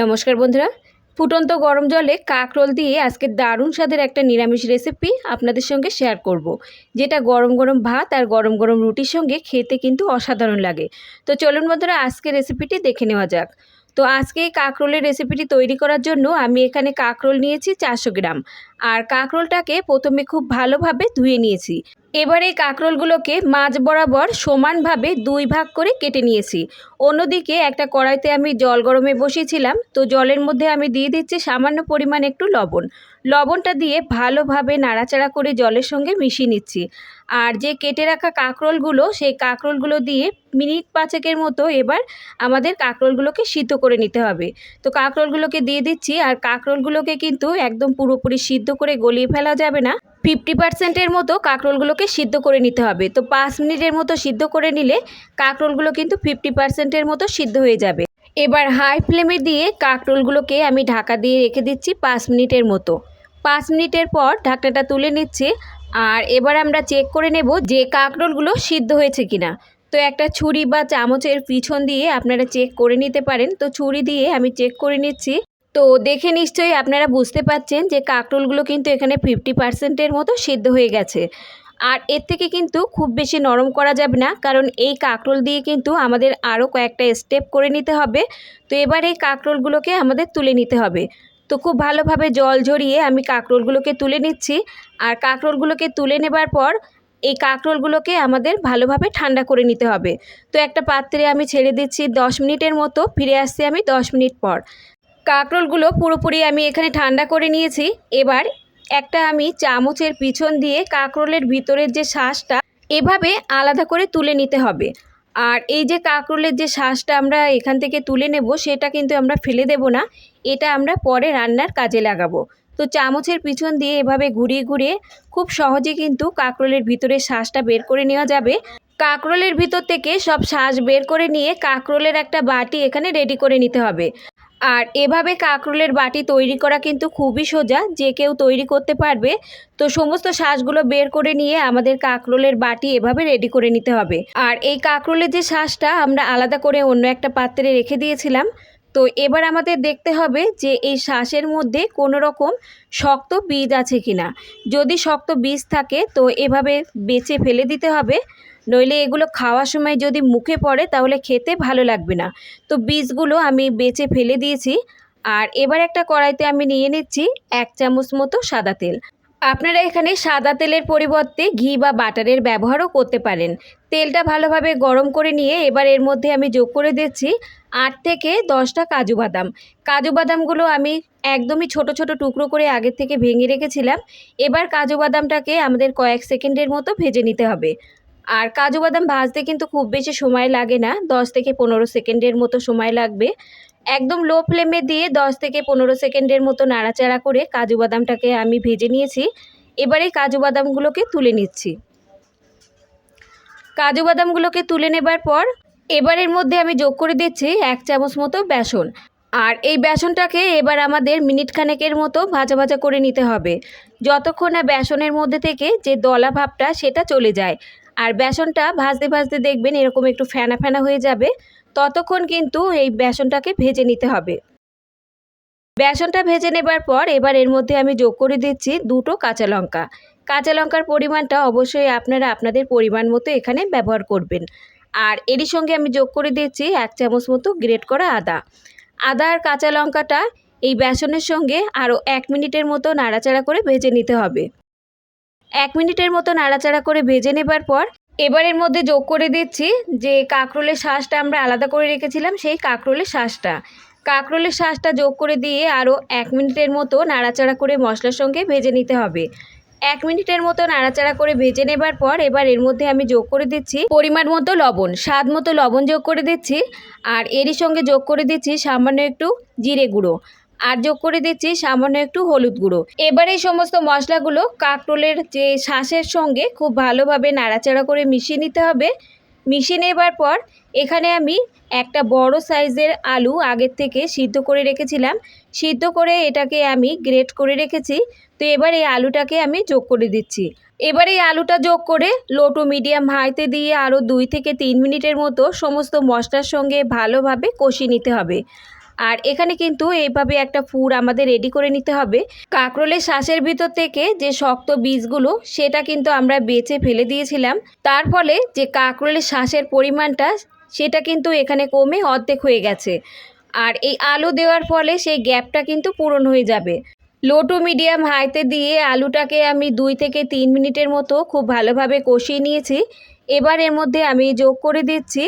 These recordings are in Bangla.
নমস্কার বন্ধুরা। ফুটন্ত গরম জলে কাঁকরোল দিয়ে আজকে দারুণ স্বাদের একটা নিরামিষ রেসিপি আপনাদের সঙ্গে শেয়ার করব। যেটা গরম গরম ভাত আর গরম গরম রুটির সঙ্গে খেতে কিন্তু অসাধারণ লাগে। তো চলুন বন্ধুরা আজকে রেসিপিটি দেখে নেওয়া যাক। তো আজকে এই কাঁকরোলের রেসিপিটি তৈরি করার জন্য আমি এখানে কাঁকরোল নিয়েছি চারশো গ্রাম। আর কাঁকরোলটাকে প্রথমে খুব ভালোভাবে ধুয়ে নিয়েছি। এবার এই কাঁকরোলগুলোকে মাঝ বরাবর সমানভাবে দুই ভাগ করে কেটে নিয়েছি। অন্যদিকে একটা কড়াইতে আমি জল গরমে বসিয়েছিলাম। তো জলের মধ্যে আমি দিয়ে দিচ্ছি সামান্য পরিমাণ একটু লবণ। লবণটা দিয়ে ভালোভাবে নাড়াচাড়া করে জলের সঙ্গে মিশিয়ে নিচ্ছি। আর যে কেটে রাখা কাঁকরোলগুলো, সেই কাঁকরোলগুলো দিয়ে মিনিট পাঁচেকের মতো এবার আমাদের কাঁকরোলগুলোকে সিদ্ধ করে নিতে হবে। তো কাঁকরোলগুলোকে দিয়ে দিচ্ছি আর কাঁকরোলগুলোকে কিন্তু একদম পুরোপুরি সিদ্ধ করে গলিয়ে ফেলা যাবে না। ফিফটি পার্সেন্টের মতো কাঁকরোলগুলোকে সিদ্ধ করে নিতে হবে। তো পাঁচ মিনিটের মতো সিদ্ধ করে নিলে কাঁকরোলগুলো কিন্তু ফিফটি পার্সেন্টের মতো সিদ্ধ হয়ে যাবে। এবার হাই ফ্লেমে দিয়ে কাঁকরোলগুলোকে আমি ঢাকা দিয়ে রেখে দিচ্ছি পাঁচ মিনিটের মতো। পাঁচ মিনিটের পর ঢাকনাটা তুলে নিচ্ছি আর এবার আমরা চেক করে নেব যে কাঁকরোলগুলো সিদ্ধ হয়েছে কিনা। তো একটা ছুরি বা চামচের পিছন দিয়ে আপনারা চেক করে নিতে পারেন। তো ছুরি দিয়ে আমি চেক করে নিচ্ছি। তো দেখে নিশ্চয়ই আপনারা বুঝতে পাচ্ছেন যে কাঁকরোলগুলো কিন্তু এখানে ফিফটি পার্সেন্টের মতো সিদ্ধ হয়ে গেছে। আর এর থেকে কিন্তু খুব বেশি নরম করা যাবে না, কারণ এই কাঁকরোল দিয়ে কিন্তু আমাদের আরও কয়েকটা স্টেপ করে নিতে হবে। তো এবার এই কাঁকরোলগুলোকে আমাদের তুলে নিতে হবে। তো খুব ভালোভাবে জল ঝরিয়ে আমি কাঁকরোলগুলোকে তুলে নিচ্ছি। আর কাঁকরোলগুলোকে তুলে নেবার পর এই কাঁকরোলগুলোকে আমাদের ভালোভাবে ঠান্ডা করে নিতে হবে। তো একটা পাত্রে আমি ছেড়ে দিচ্ছি দশ মিনিটের মতো, ফিরে আসছি আমি দশ মিনিট পর। কাঁকরোলগুলো পুরোপুরি আমি এখানে ঠান্ডা করে নিয়েছি। এবার একটা আমি চামচের পিছন দিয়ে কাঁকরোলের ভিতরের যে শ্বাসটা, এভাবে আলাদা করে তুলে নিতে হবে। আর এই যে কাঁকরোলের যে শ্বাসটা আমরা এখান থেকে তুলে নেব, সেটা কিন্তু আমরা ফেলে দেব না। এটা আমরা পরে রান্নার কাজে লাগাবো। তো চামচের পিছন দিয়ে এভাবে ঘুরিয়ে ঘুরিয়ে খুব সহজে কিন্তু কাঁকরোলের ভিতরে শ্বাসটা বের করে নেওয়া যাবে। কাঁকরোলের ভিতর থেকে সব শ্বাস বের করে নিয়ে কাঁকরোলের একটা বাটি এখানে রেডি করে নিতে হবে। আর এভাবে কাঁকরোলের বাটি তৈরি করা কিন্তু খুবই সোজা, যে কেউ তৈরি করতে পারবে। তো সমস্ত শ্বাসগুলো বের করে নিয়ে আমাদের কাঁকরোলের বাটি এভাবে রেডি করে নিতে হবে। আর এই কাঁকরোলের যে শ্বাসটা আমরা আলাদা করে অন্য একটা পাত্রে রেখে দিয়েছিলাম। তো এবার আমাদের দেখতে হবে যে এই শ্বাসের মধ্যে কোনো রকম শক্ত বীজ আছে কিনা। যদি শক্ত বীজ থাকে, তো এভাবে বেছে ফেলে দিতে হবে। নইলে এগুলো খাওয়ার সময় যদি মুখে পড়ে তাহলে খেতে ভালো লাগবে না। তো বীজগুলো আমি বেছে ফেলে দিয়েছি আর এবার একটা কড়াইতে আমি নিয়ে নিচ্ছি এক চামচ মতো সাদা তেল। আপনারা এখানে সাদা তেলের পরিবর্তে ঘি বা বাটারের ব্যবহারও করতে পারেন। তেলটা ভালোভাবে গরম করে নিয়ে এবার এর মধ্যে আমি যোগ করে দিচ্ছি আট থেকে দশটা কাজু বাদাম। কাজু বাদামগুলো আমি একদমই ছোট ছোট টুকরো করে আগের থেকে ভেঙে রেখেছিলাম। এবার কাজু বাদামটাকে আমাদের কয়েক সেকেন্ডের মতো ভেজে নিতে হবে। আর কাজু বাদাম ভাজতে কিন্তু খুব বেশি সময় লাগে না, দশ থেকে পনেরো সেকেন্ডের মতো সময় লাগবে। একদম লো ফ্লেমে দিয়ে দশ থেকে পনেরো সেকেন্ডের মতো নাড়াচাড়া করে কাজু বাদামটাকে আমি ভেজে নিয়েছি। এবারে কাজু বাদামগুলোকে তুলে নিচ্ছি। কাজু বাদামগুলোকে তুলে নেবার পর এবারের মধ্যে আমি যোগ করে দিচ্ছি এক চামচ মতো বেসন। আর এই বেসনটাকে এবার আমাদের মিনিট খানেকের মতো ভাজা ভাজা করে নিতে হবে। যতক্ষণ না বেসনের মধ্যে থেকে যে দলা ভাবটা সেটা চলে যায়। আর বেসনটা ভাজতে ভাজতে দেখবেন এরকম একটু ফেনা ফেনা হয়ে যাবে। ততক্ষণ কিন্তু এই বেসনটাকে ভেজে নিতে হবে। বেসনটা ভেজে নেবার পর এবার এর মধ্যে আমি যোগ করে দিচ্ছি দুটো কাঁচা লঙ্কা। কাঁচা লঙ্কার পরিমাণটা অবশ্যই আপনারা আপনাদের পরিমাণ মতো এখানে ব্যবহার করবেন। আর এরই সঙ্গে আমি যোগ করে দিচ্ছি এক চামচ মতো গ্রেট করা আদা। আদা আর কাঁচা লঙ্কাটা এই বেসনের সঙ্গে আরও এক মিনিটের মতো নাড়াচাড়া করে ভেজে নিতে হবে। এক মিনিটের মতো নাড়াচাড়া করে ভেজে নেবার পর এবারের মধ্যে যোগ করে দিচ্ছি যে কাঁকরোলের শ্বাসটা আমরা আলাদা করে রেখেছিলাম, সেই কাঁকরোলের শ্বাসটা কাঁকরোলের শ্বাসটা যোগ করে দিয়ে আরও এক মিনিটের মতো নাড়াচাড়া করে মশলার সঙ্গে ভেজে নিতে হবে। এক মিনিটের মতো নাড়াচাড়া করে ভেজে নেবার পর এবার এর মধ্যে আমি যোগ করে দিচ্ছি পরিমাণ মতো লবণ, স্বাদ মতো লবণ যোগ করে দিচ্ছি। আর এরই সঙ্গে যোগ করে দিচ্ছি সামান্য একটু জিরে গুঁড়ো। আর যোগ করে দিচ্ছি সামান্য একটু হলুদ গুঁড়ো। এবার এই সমস্ত মশলাগুলো কাঁকরোলের যে শাঁসের সঙ্গে খুব ভালোভাবে নাড়াচাড়া করে মিশিয়ে নিতে হবে। মিশিয়ে নেবার পর এখানে আমি একটা বড় সাইজের আলু আগের থেকে সিদ্ধ করে রেখেছিলাম। সিদ্ধ করে এটাকে আমি গ্রেট করে রেখেছি। তো এবার এই আলুটাকে আমি যোগ করে দিচ্ছি। এবার এই আলুটা যোগ করে লো টু মিডিয়াম হাইতে দিয়ে আরও দুই থেকে তিন মিনিটের মতো সমস্ত মশলার সঙ্গে ভালোভাবে কষিয়ে নিতে হবে। আর এখানে কিন্তু এইভাবে একটা পুর আমাদের রেডি করে নিতে হবে। কাঁকরোলের শ্বাসের ভিতর থেকে যে শক্ত বীজগুলো, সেটা কিন্তু আমরা বেছে ফেলে দিয়েছিলাম। তার ফলে যে কাঁকরোলের শ্বাসের পরিমাণটা, সেটা কিন্তু এখানে কমে অর্ধেক হয়ে গেছে। আর এই আলু দেওয়ার ফলে সেই গ্যাপটা কিন্তু পূরণ হয়ে যাবে। লো টু মিডিয়াম হাইতে দিয়ে আলুটাকে আমি দুই থেকে তিন মিনিটের মতো খুব ভালোভাবে কষিয়ে নিয়েছি। এবার এর মধ্যে আমি যোগ করে দিচ্ছি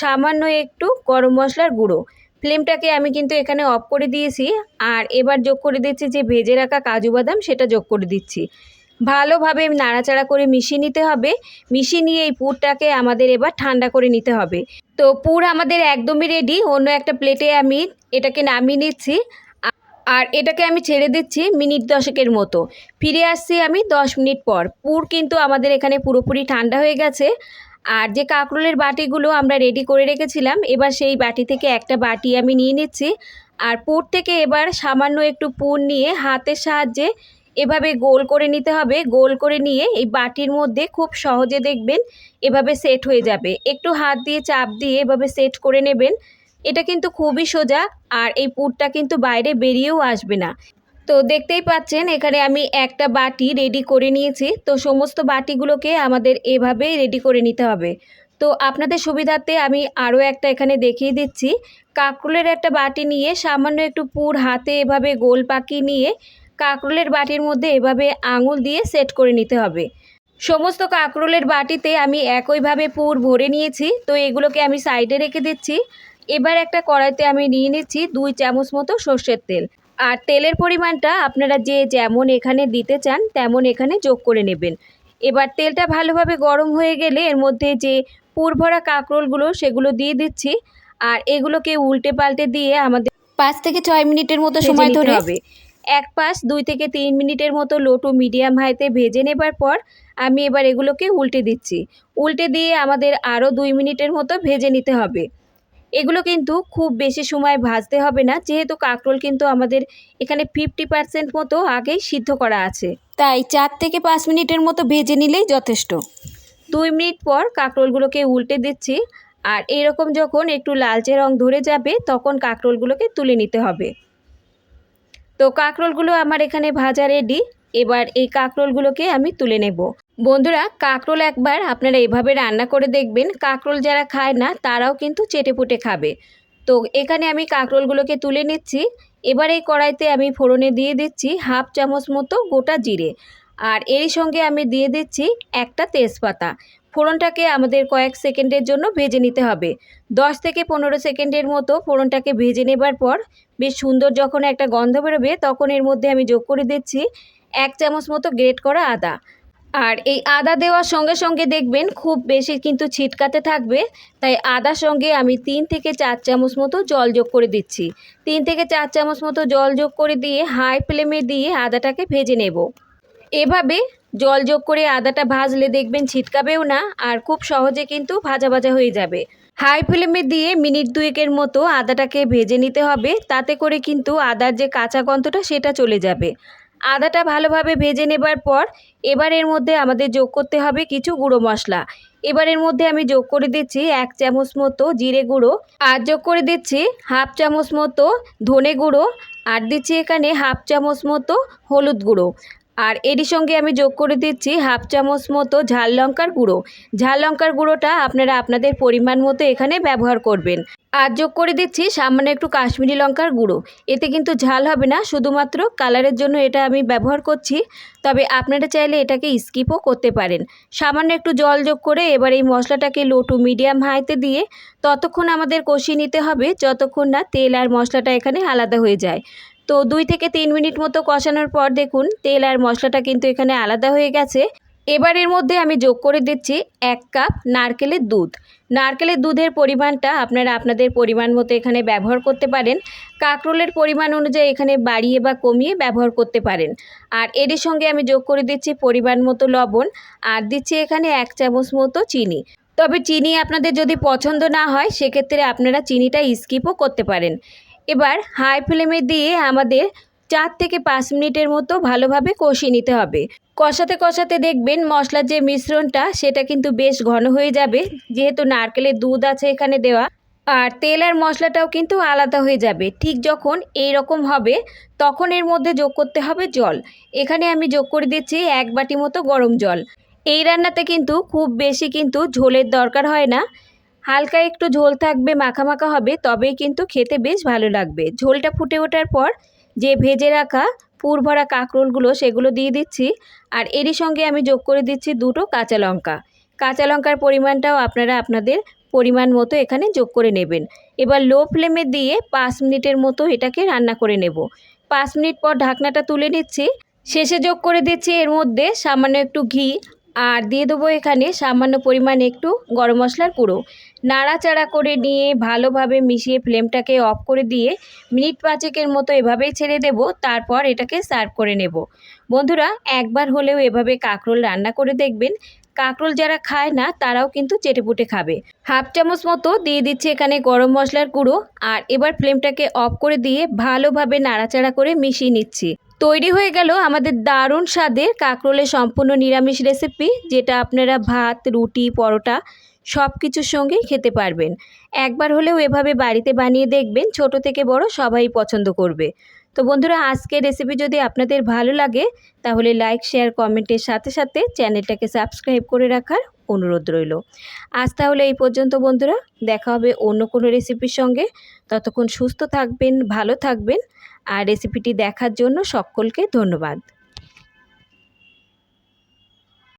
সামান্য একটু গরম মশলার গুঁড়ো। ফ্লেমটাকে আমি কিন্তু এখানে অফ করে দিয়েছি আর এবার যোগ করে দিচ্ছি যে ভেজে রাখা কাজু বাদাম, সেটা যোগ করে দিচ্ছি। ভালোভাবে নাড়াচাড়া করে মিশিয়ে নিতে হবে। মিশিয়ে নিয়ে এই পুরটাকে আমাদের এবার ঠান্ডা করে নিতে হবে। তো পুর আমাদের একদমই রেডি অন্য একটা প্লেটে আমি এটাকে নামিয়ে নিচ্ছি। আর এটাকে আমি ছেড়ে দিচ্ছি মিনিট দশেকের মতো। ফিরে আসছি আমি দশ মিনিট পর। পুর কিন্তু আমাদের এখানে পুরোপুরি ঠান্ডা হয়ে গেছে। আর যে কাঁকরোলের বাটিগুলো আমরা রেডি করে রেখেছিলাম, এবার সেই বাটি থেকে একটা বাটি আমি নিয়ে নিচ্ছি। আর পুর থেকে এবার সামান্য একটু পুর নিয়ে হাতের সাহায্যে এভাবে গোল করে নিতে হবে। গোল করে নিয়ে এই বাটির মধ্যে খুব সহজে দেখবেন এভাবে সেট হয়ে যাবে। একটু হাত দিয়ে চাপ দিয়ে এভাবে সেট করে নেবেন। এটা কিন্তু খুবই সোজা আর এই পুরটা কিন্তু বাইরে বেরিয়েও আসবে না। তো দেখতেই পাচ্ছেন, এখানে আমি একটা বাটি রেডি করে নিয়েছি। তো সমস্ত বাটিগুলোকে আমাদের এভাবেই রেডি করে নিতে হবে। তো আপনাদের সুবিধার্থে আমি আরও একটা এখানে দেখিয়ে দিচ্ছি। কাঁকরোলের একটা বাটি নিয়ে সামান্য একটু পুর হাতে এভাবে গোল পাকিয়ে নিয়ে কাঁকরোলের বাটির মধ্যে এভাবে আঙুল দিয়ে সেট করে নিতে হবে। সমস্ত কাঁকরোলের বাটিতে আমি একইভাবে পুর ভরে নিয়েছি। তো এগুলোকে আমি সাইডে রেখে দিচ্ছি। এবার একটা কড়াইতে আমি নিয়ে নিচ্ছি দুই চামচ মতো সর্ষের তেল। আর তেলের পরিমাণটা আপনারা যে যেমন এখানে দিতে চান তেমন এখানে যোগ করে নেবেন। এবার তেলটা ভালোভাবে গরম হয়ে গেলে এর মধ্যে যে পুর ভরা কাঁকরোলগুলো সেগুলো দিয়ে দিচ্ছি। আর এগুলোকে উল্টে পাল্টে দিয়ে আমাদের পাঁচ থেকে ছয় মিনিটের মতো সময় ধরে হবে। এক পাশ দুই থেকে তিন মিনিটের মতো লো টু মিডিয়াম হাইতে ভেজে নেবার পর আমি এবার এগুলোকে উল্টে দিচ্ছি। উল্টে দিয়ে আমাদের আরও দুই মিনিটের মতো ভেজে নিতে হবে। এগুলো কিন্তু খুব বেশি সময় ভাজতে হবে না। যেহেতু কাঁকরোল কিন্তু আমাদের এখানে ফিফটি পার্সেন্ট মতো আগেই সিদ্ধ করা আছে। তাই চার থেকে পাঁচ মিনিটের মতো ভেজে নিলেই যথেষ্ট। দুই মিনিট পর কাঁকরোলগুলোকে উল্টে দিচ্ছি। আর এরকম যখন একটু লালচে রং ধরে যাবে তখন কাঁকরোলগুলোকে তুলে নিতে হবে। তো কাঁকরোলগুলো আমার এখানে ভাজা রেডি এবার এই কাঁকরোলগুলোকে আমি তুলে নেব। বন্ধুরা, কাঁকরোল একবার আপনারা এভাবে রান্না করে দেখবেন। কাঁকরোল যারা খায় না, তারাও কিন্তু চেটেপুটে খাবে। তো এখানে আমি কাঁকরোলগুলোকে তুলে নিচ্ছি। এবার এই কড়াইতে আমি ফোড়নে দিয়ে দিচ্ছি হাফ চামচ মতো গোটা জিরে। আর এর সঙ্গে আমি দিয়ে দিচ্ছি একটা তেজপাতা। ফোড়নটাকে আমাদের কয়েক সেকেন্ডের জন্য ভেজে নিতে হবে। দশ থেকে পনেরো সেকেন্ডের মতো ফোড়নটাকে ভেজে নেবার পর, বেশ সুন্দর যখন একটা গন্ধ বেরোবে, তখন এর মধ্যে আমি যোগ করে দিচ্ছি এক চামচ মতো গ্রেট করা আদা। আর এই আদা দেওয়ার সঙ্গে সঙ্গে দেখবেন খুব বেশি কিন্তু ছিটকাতে থাকবে। তাই আদার সঙ্গে আমি তিন থেকে চার চামচ মতো জল যোগ করে দিচ্ছি। তিন থেকে চার চামচ মতো জল যোগ করে দিয়ে হাই ফ্লেমে দিয়ে আদাটাকে ভেজে নেব। এভাবে জল যোগ করে আদাটা ভাজলে দেখবেন ছিটকাবেও না আর খুব সহজে কিন্তু ভাজা ভাজা হয়ে যাবে। হাই ফ্লেমে দিয়ে মিনিট দুয়েকের মতো আদাটাকে ভেজে নিতে হবে। তাতে করে কিন্তু আদার যে কাঁচা গন্ধটা সেটা চলে যাবে। আদাটা ভালোভাবে ভেজে নেবার পর এবার এর মধ্যে আমাদের যোগ করতে হবে কিছু গুঁড়ো মশলা। এবার এর মধ্যে আমি যোগ করে দিচ্ছি এক চামচ মতো জিরে গুঁড়ো আর যোগ করে দিচ্ছি হাফ চামচ মতো ধনে গুঁড়ো আর দিচ্ছি এখানে হাফ চামচ মতো হলুদ গুঁড়ো। আর এরই সঙ্গে আমি যোগ করে দিচ্ছি হাফ চামচ মতো ঝাল লঙ্কার গুঁড়ো। ঝাল লঙ্কার গুঁড়োটা আপনারা আপনাদের পরিমাণ মতো এখানে ব্যবহার করবেন। আর যোগ করে দিচ্ছি সামান্য একটু কাশ্মীরি লঙ্কার গুঁড়ো। এতে কিন্তু ঝাল হবে না, শুধুমাত্র কালারের জন্য এটা আমি ব্যবহার করছি। তবে আপনারা চাইলে এটাকে স্কিপও করতে পারেন। সামান্য একটু জল যোগ করে এবার এই মশলাটাকে লো টু মিডিয়াম হাইতে দিয়ে ততক্ষণ আমাদের কষিয়ে নিতে হবে, যতক্ষণ না তেল আর মশলাটা এখানে আলাদা হয়ে যায়। তো দুই থেকে তিন মিনিট মতো কষানোর পর দেখুন তেল আর মশলাটা কিন্তু এখানে আলাদা হয়ে গেছে। এবার এর মধ্যে আমি যোগ করে দিচ্ছি এক কাপ নারকেলের দুধ। নারকেলের দুধের পরিমাণটা আপনারা আপনাদের পরিমাণ মতো এখানে ব্যবহার করতে পারেন। কাঁকরোলের পরিমাণ অনুযায়ী এখানে বাড়িয়ে বা কমিয়ে ব্যবহার করতে পারেন। আর এর সঙ্গে আমি যোগ করে দিচ্ছি পরিমাণ মতো লবণ আর দিচ্ছি এখানে এক চামচ মতো চিনি। তবে চিনি আপনাদের যদি পছন্দ না হয়, সেক্ষেত্রে আপনারা চিনিটা স্কিপও করতে পারেন। এবার হাই ফ্লেমে দিয়ে আমাদের চার থেকে পাঁচ মিনিটের মতো ভালোভাবে কষিয়ে নিতে হবে। কষাতে কষাতে দেখবেন মশলার যে মিশ্রণটা, সেটা কিন্তু বেশ ঘন হয়ে যাবে। যেহেতু নারকেলের দুধ আছে এখানে দেওয়া, আর তেল আর মশলাটাও কিন্তু আলাদা হয়ে যাবে। ঠিক যখন এই রকম হবে, তখন এর মধ্যে যোগ করতে হবে জল। এখানে আমি যোগ করে দিচ্ছি এক বাটি মতো গরম জল। এই রান্নাতে কিন্তু খুব বেশি কিন্তু ঝোলের দরকার হয় না। হালকা একটু ঝোল থাকবে, মাখা মাখা হবে, তবেই কিন্তু খেতে বেশ ভালো লাগবে। ঝোলটা ফুটে ওঠার পর যে ভেজে রাখা পুর ভরা কাঁকরোলগুলো, সেগুলো দিয়ে দিচ্ছি। আর এরই সঙ্গে আমি যোগ করে দিচ্ছি দুটো কাঁচা লঙ্কা। কাঁচা লঙ্কার পরিমাণটাও আপনারা আপনাদের পরিমাণ মতো এখানে যোগ করে নেবেন। এবার লো ফ্লেমে দিয়ে পাঁচ মিনিটের মতো এটাকে রান্না করে নেব। পাঁচ মিনিট পর ঢাকনাটা তুলে নিচ্ছি। শেষে যোগ করে দিচ্ছি এর মধ্যে সামান্য একটু ঘি। আর দিয়ে দেবো এখানে সামান্য পরিমাণ একটু গরম মশলার গুঁড়ো। নাড়াচাড়া করে নিয়ে ভালোভাবে মিশিয়ে ফ্লেমটাকে অফ করে দিয়ে মিনিট পাঁচেকের মতো এভাবেই ছেড়ে দেব, তারপর এটাকে সার্ভ করে নেব। বন্ধুরা, একবার হলেও এভাবে কাঁকরোল রান্না করে দেখবেন। কাঁকরোল যারা খায় না, তারাও কিন্তু চেটেপুটে খাবে। হাফ চামচ মতো দিয়ে দিচ্ছে এখানে গরম মশলার গুঁড়ো, আর এবার ফ্লেমটাকে অফ করে দিয়ে ভালোভাবে নাড়াচাড়া করে মিশিয়ে নিচ্ছি। তৈরি হয়ে গেল আমাদের দারুণ স্বাদের কাঁকরোলের সম্পূর্ণ নিরামিষ রেসিপি, যেটা আপনারা ভাত, রুটি, পরোটা সব কিছুর সঙ্গেই খেতে পারবেন। একবার হলেও এভাবে বাড়িতে বানিয়ে দেখবেন, ছোট থেকে বড় সবাই পছন্দ করবে। তো বন্ধুরা, আজকের রেসিপি যদি আপনাদের ভালো লাগে, তাহলে লাইক শেয়ার কমেন্টের সাথে সাথে চ্যানেলটাকে সাবস্ক্রাইব করে রাখার অনুরোধ রইল। আজ তাহলে এই পর্যন্ত বন্ধুরা, দেখা হবে অন্য কোনো রেসিপির সঙ্গে। ততক্ষণ সুস্থ থাকবেন, ভালো থাকবেন। আর রেসিপিটি দেখার জন্য সকলকে ধন্যবাদ।